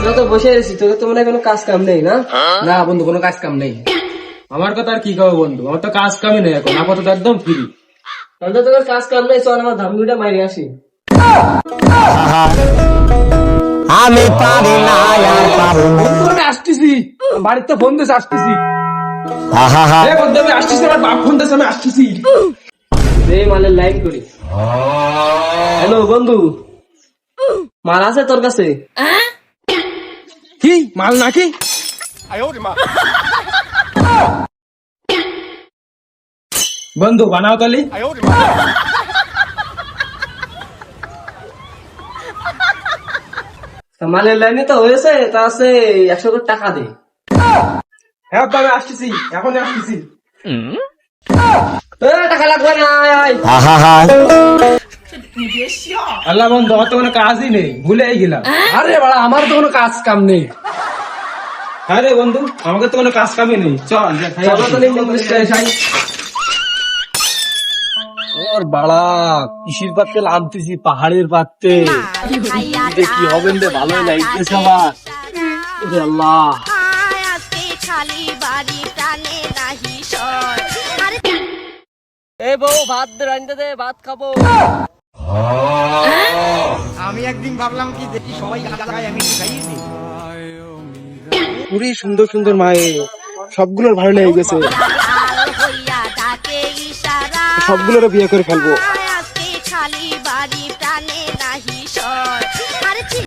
তোরা তো বসে আছিস তোদের তো মনে কোনো কাজ কাম নেই না? না বন্ধু কোনো কাজ কাম নেই। আমার কথা আর কি কবে বন্ধু? আমার তো কাজ কামই নেই এখন আপাতত একদম ফ্রি তাহলে তো তোদের কাজ কাম নেই চল আমার ধামগুড়িটা মারি আসি। আমি পারি না আর পারব না। আসতেছি। বাড়িতে ফোন আসতেছি। এ বন্ধু আমি আসতেছি আমার বাপ ফোন দিয়েছে আমি আসতেছি। লাইন করি। হ্যালো বন্ধু। মাল আছে তোর কাছে? কি? মাল নাকি? বন্ধু বানাও তালি। মালের লাইনে তো হয়েছে তা আছে একশো করে টাকা দে। হ্যাঁ তো আমি আসতেছি এখন আসতেছি। টাকা লাগবে না আল্লাহ বন্ধু আমার তো কোনো কাজই নেই ভুলেই গেলাম। আরে বাড়া আমার তো কোনো কাজ কাম নেই। আরে বন্ধু আমাকে তো কোনো কাজ কামই নেই। চল যা, চলো তাহলে ওর বাড়া কৃষির পাত্তে নামতেছি পাহাড়ের পাত্রে। দেখি হবেন রে ভালো লাগতেছে আমার। ওরে আল্লাহ। আজকে খালি বাড়ি টানে নাহি সর আরে এই বউ ভাত রান্ধতে দে ভাত খাব পুরি সুন্দর সুন্দর মায়ে সবগুলোর ভালো লেগে গেছে। সবগুলোর বিয়ে করে ফেলব।